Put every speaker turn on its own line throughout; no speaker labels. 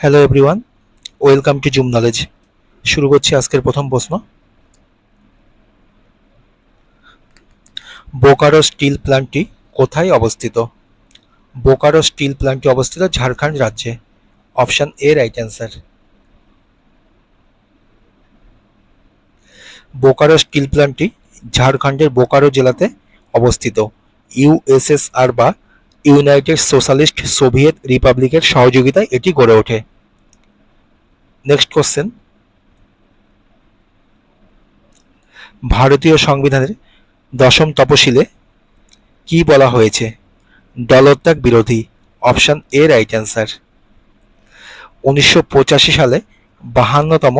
Hello everyone welcome to Zoom knowledge শুরু করছি আজকের প্রথম প্রশ্ন। বোকারো স্টিল প্ল্যান্টটি কোথায় অবস্থিত? বোকারো স্টিল প্ল্যান্টটি অবস্থিত ঝাড়খণ্ড রাজ্যে। Option a right answer Bokaro steel প্ল্যান্টটি ঝাড়খণ্ডের বোকারো জেলাতে অবস্থিত। ইউএসএসআর বা ইউনাইটেড সোশ্যালিস্ট সোভিয়েত রিপাবলিকের সহযোগিতায় এটি গড়ে ওঠে। নেক্সট কোশ্চেন ভারতীয় সংবিধানের দশম তপশিলে কি বলা হয়েছে? দলত্যাগ বিরোধী, অপশান এ রাইট অ্যান্সার। উনিশশো পঁচাশি সালে বাহান্নতম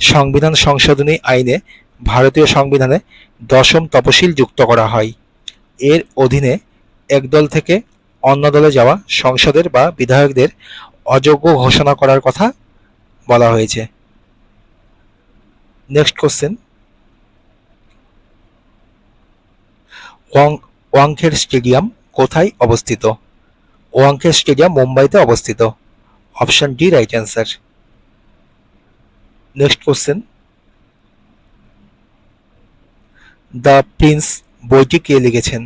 সংবিধান সংশোধনী আইনে ভারতীয় সংবিধানে দশম তপশিল যুক্ত করা হয়। এর অধীনে এক দল থেকে অন্য দলে যাওয়া সংসদের বা বিধায়কদের অযোগ্য ঘোষণা করার কথা বলা হয়েছে। নেক্সট কোশ্চেন ওয়াং ওয়াংখেড় স্টেডিয়াম কোথায় অবস্থিত? ওয়াংখেড় স্টেডিয়াম মুম্বাইতে অবস্থিত। Option D right answer next question the prince বইটি কে লিখেছেন?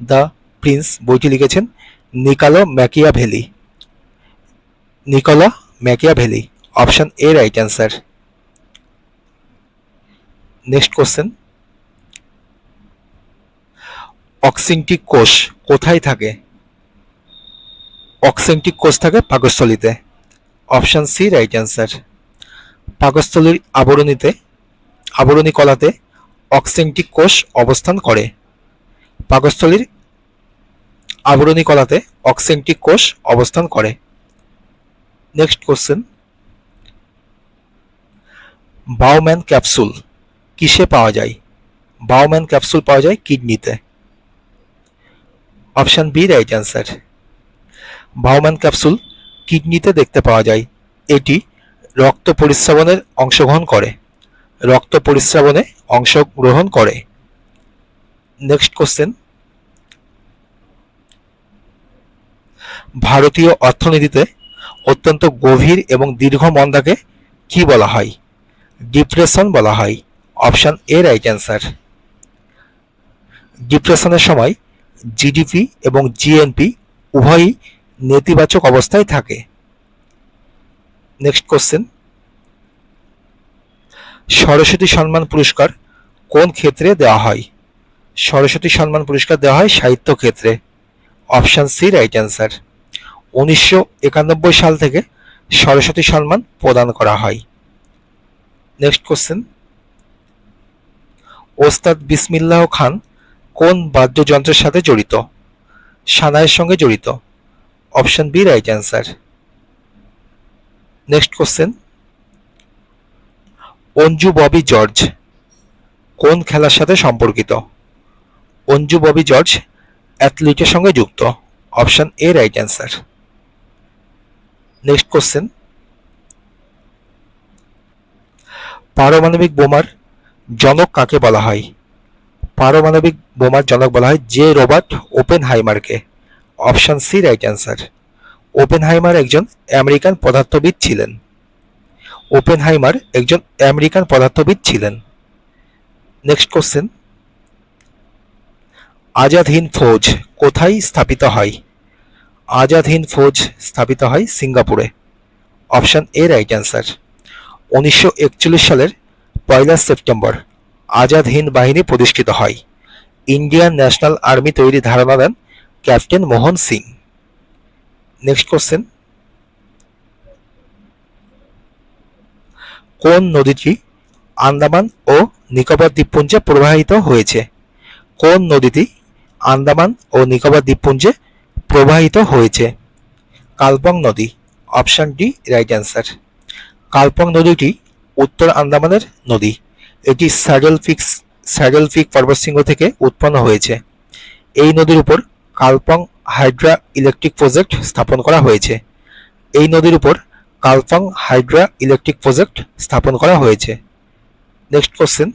দ্য প্রিন্স বইটি লিখেছেন Niccolo Machiavelli. Niccolo Machiavelli, option a right answer. Next question. Oxyntic কোষ কোথায় থাকে? অক্সেন্টিক কোষ থাকে পাকস্থলীতে। Option c right answer. পাকস্থলীর আবরণীতে, আবরণী কলাতে অক্সেন্টিক কোষ অবস্থান করে। পাকস্থলীর আবরণী কলাতে অক্সেন্টিক কোষ অবস্থান করে। নেক্সট কোশ্চেন বাউম্যান ক্যাপসুল কিসে পাওয়া যায়? বাউম্যান ক্যাপসুল পাওয়া যায় কিডনিতে। Option b right answer Bowman capsule কিডনিতে দেখতে পাওয়া যায়। এটি রক্ত পরিস্রাবনের অংশগ্রহণ করে। রক্ত পরিস্রাবনে অংশগ্রহণ করে। নেক্সট কোশ্চেন ভারতীয় অর্থনীতিতে অত্যন্ত গভীর এবং দীর্ঘ মন্দাকে কি বলা হয়? ডিপ্রেশন বলা হয়। Option a right answer. ডিপ্রেশনের সময় জিডিপি এবং জিএনপি উভয়ই নেতিবাচক অবস্থায় থাকে। Next question. সরস্বতী সম্মান পুরস্কার কোন ক্ষেত্রে দেওয়া হয়? সরস্বতী সম্মান পুরস্কার দেওয়া হয় সাহিত্য ক্ষেত্রে। Option c right answer. উনিশশো একানব্বই সাল থেকে সরস্বতী সম্মান প্রদান করা হয়। Next question. ওস্তাদ বিসমিল্লাহ খান কোন বাদ্যযন্ত্রের সাথে জড়িত? সানায়ের সঙ্গে জড়িত। Option b right answer. Next question. Anju Bobby George কোন খেলার সাথে সম্পর্কিত? অঞ্জু ববি জর্জ অ্যাথলিটের সঙ্গে যুক্ত। Option a right answer next question পারমাণবিক বোমার জনক কাকে বলা হয়? পারমাণবিক বোমার জনক বলা হয় জে রবার্ট ওপেন হাইমারকে option c right answer Oppenheimer একজন আমেরিকান পদার্থবিদ ছিলেন। ওপেন হাইমার একজন আমেরিকান পদার্থবিদ ছিলেন। নেক্সট কোশ্চেন আজাদ হিন্দ ফৌজ কোথায় স্থাপিত হয়? আজাদ হিন্দ ফৌজ স্থাপিত হয় সিঙ্গাপুরে। Option a right answer. উনিশশো একচল্লিশ সালের পয়লা সেপ্টেম্বর আজাদ হিন্দ বাহিনী প্রতিষ্ঠিত হয়। ইন্ডিয়ান ন্যাশনাল আর্মি তৈরি ধারণা দেন captain Mohan Singh. Next question. কোন নদীটি আন্দামান ও নিকোবর দ্বীপপুঞ্জে প্রবাহিত হয়েছে? কোন নদীটি আন্দামান ও নিকোবর দ্বীপপুঞ্জে প্রবাহিত হয়েছে। কালপং নদী, option d, right answer. Kalpong নদীটি উত্তর আন্দামানের নদী। এটি স্যাডেল ফিক্স স্যাডেল ফিক পর্বতশৃঙ্গ থেকে উৎপন্ন হয়েছে। এই নদীর উপর কালপং হাইড্রা ইলেকট্রিক প্রজেক্ট স্থাপন করা হয়েছে। এই নদীর উপর কালপং হাইড্রা ইলেকট্রিক প্রজেক্ট স্থাপন করা হয়েছে। Next question.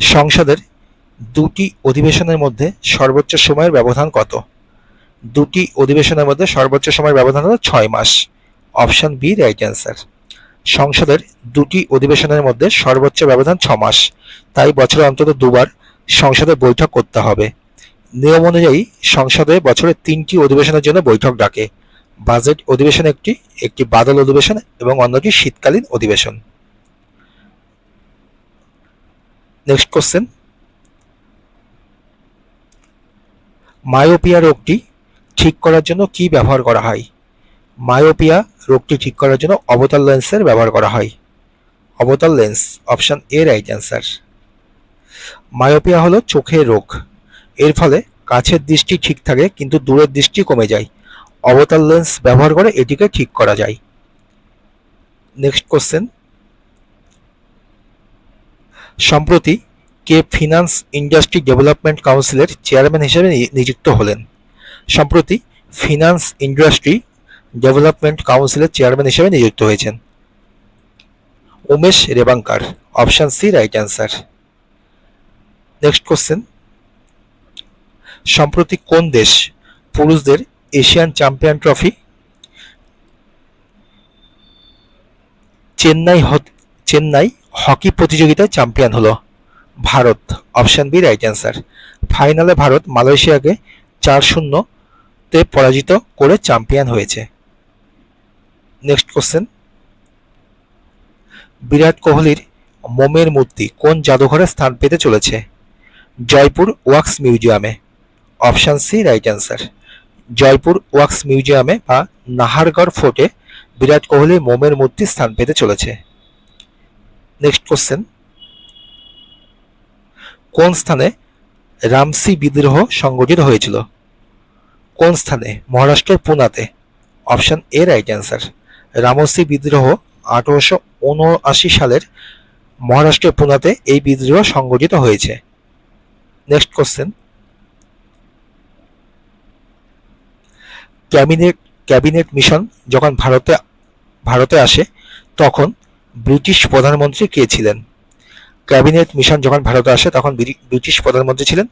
সংসদের দুটি অধিবেশনের মধ্যে সর্বোচ্চ সময়ের ব্যবধান কত? দুটি অধিবেশনের মধ্যে সর্বোচ্চ সময়ের ব্যবধান হলো ছয় মাস। Option b, right answer. সংসদের দুটি অধিবেশনের মধ্যে সর্বোচ্চ ব্যবধান ছ মাস। তাই বছরে অন্তত দুবার সংসদে বৈঠক করতে হবে। নিয়ম অনুযায়ী সংসদে বছরে তিনটি অধিবেশনের জন্য বৈঠক ডাকে। বাজেট অধিবেশন একটি একটি বাদল অধিবেশন এবং অন্যটি শীতকালীন অধিবেশন। নেক্সট কোশ্চেন মায়োপিয়া রোগটি ঠিক করার জন্য কি ব্যবহার করা হয়? মায়োপিয়া রোগটি ঠিক করার জন্য অবতার লেন্সের ব্যবহার করা হয়। অবতার lens, option a, right answer. Myopia হলো চোখের রোগ। এর ফলে কাছের দৃষ্টি ঠিক থাকে, কিন্তু দূরের দৃষ্টি কমে যায়। অবতার লেন্স ব্যবহার করে এটিকে ঠিক করা যায়। Next question. সম্প্রতি কে ফিনান্স ইন্ডাস্ট্রি ডেভেলপমেন্ট কাউন্সিলের চেয়ারম্যান হিসেবে নিযুক্ত হলেন। সম্প্রতি ফিনান্স ইন্ডাস্ট্রি ডেভেলপমেন্ট কাউন্সিলের চেয়ারম্যান হিসেবে নিযুক্ত হয়েছেন। Umesh Revankar, option c, right answer. Next question. সম্প্রতি কোন দেশ পুরুষদের Asian champion trophy? Chennai Chennai hockey প্রতিযোগিতায় চ্যাম্পিয়ন হলো। Bharat option b right answer ফাইনালে ভারত, মালয়েশিয়াকে চার শূন্যতে পরাজিত করে চ্যাম্পিয়ন হয়েছে। নেক্সট কোশ্চেন বিরাট কোহলির মোমের মূর্তি কোন জাদুঘরে স্থান পেতে চলেছে? জয়পুর ওয়াক্স মিউজিয়ামে। Option c right answer Jaipur wax মিউজিয়ামে বা নাহারগড় ফোর্টে বিরাট কোহলির মোমের মূর্তি স্থান পেতে চলেছে। নেক্সট কোশ্চেন কোন স্থানে রামসি বিদ্রোহ সংগঠিত হয়েছিল? কোন স্থানে? মহারাষ্ট্রের পুনাতে। Option a right answer. Ramosi বিদ্রোহ আঠারোশো উনআশি সালের মহারাষ্ট্রের পুনাতে এই বিদ্রোহ সংগঠিত হয়েছে। Next question cabinet cabinet mission যখন ভারতে ভারতে আসে, তখন ব্রিটিশ প্রধানমন্ত্রী কে ছিলেন? ক্যাবিনেট মিশন যখন ভারতে আসে, তখন ব্রিটিশ প্রধানমন্ত্রী ছিলেন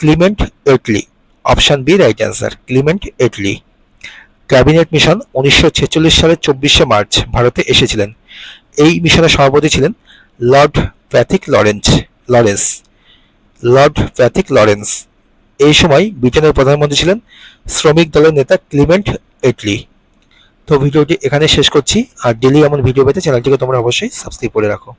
Clement Attlee. Option b, right answer, Clement Attlee. Cabinet mission উনিশশো ছেচল্লিশ সালের চব্বিশে মার্চ ভারতে এসেছিলেন। এই মিশনের সভাপতি ছিলেন lord pethick lawrence lawrence, lord pethick lawrence. এই সময় ব্রিটেনের প্রধানমন্ত্রী ছিলেন শ্রমিক দলের নেতা ক্লিমেন্ট এটলি। তো ভিডিওটি এখানে শেষ করছি। আর ডেলি এমন ভিডিও পেতে চ্যানেলটিকে তোমরা অবশ্যই সাবস্ক্রাইব করে রাখো।